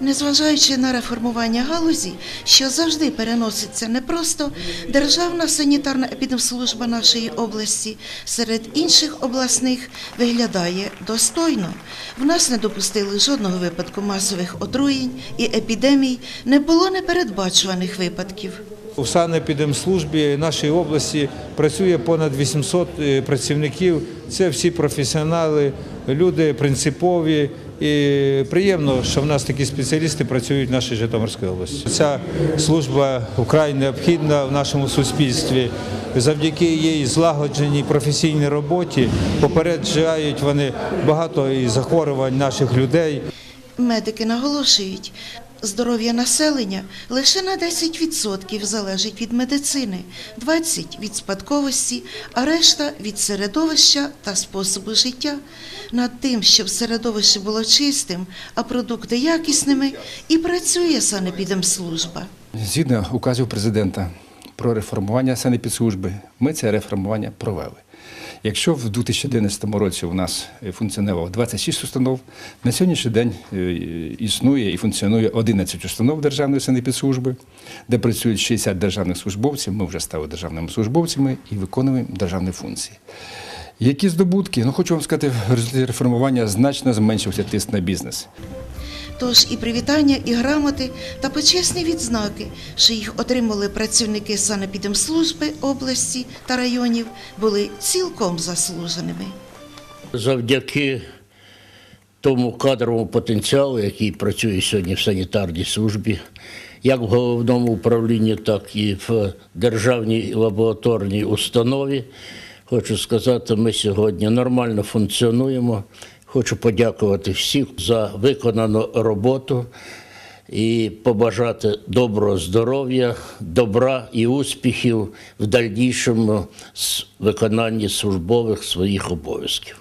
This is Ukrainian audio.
Незважаючи на реформування галузі, що завжди переноситься не просто Державна санітарна епідемслужба нашої області серед інших обласних виглядає достойно. В нас не допустили жодного випадку масових отруєнь і епідемій, не було непередбачуваних випадків. У санепідемслужбі нашої області працює понад 800 е, працівників. Це всі професіонали, люди принципові. І приємно, що в нас такі спеціалісти працюють в нашій Житомирській області. Ця служба вкрай необхідна в нашому суспільстві. Завдяки її злагодженій професійній роботі попереджають вони багато захворювань наших людей. Медики наголошують, здоров'я населення лише на 10% залежить від медицини, 20% від спадковості, а решта від середовища та способу життя. Над тим, щоб середовище було чистим, а продукти якісними, і працює санепідемслужба. Згідно указів президента про реформування санепідслужби, ми це реформування провели. Якщо в 2011 році у нас функціонувало 26 установ, на сьогоднішній день е, існує і функціонує 11 установ Державної санепідслужби, де працюють 60 державних службовців. Ми вже стали державними службовцями і виконуємо державні функції. Які здобутки? Ну, хочу вам сказати, в результаті реформування значно зменшився тиск на бізнес. Тож і привітання, і грамоти та почесні відзнаки, що їх отримали працівники санепідемслужби області та районів, були цілком заслуженими. завдяки тому кадровому потенціалу, який працює сьогодні в санітарній службі, як в головному управлінні, так і в державній лабораторній установі. Хочу сказати, ми сьогодні нормально функціонуємо. Хочу подякувати всім за виконану роботу і побажати доброго здоров'я, добра і успіхів в дальнішому виконанні службових своїх обов'язків.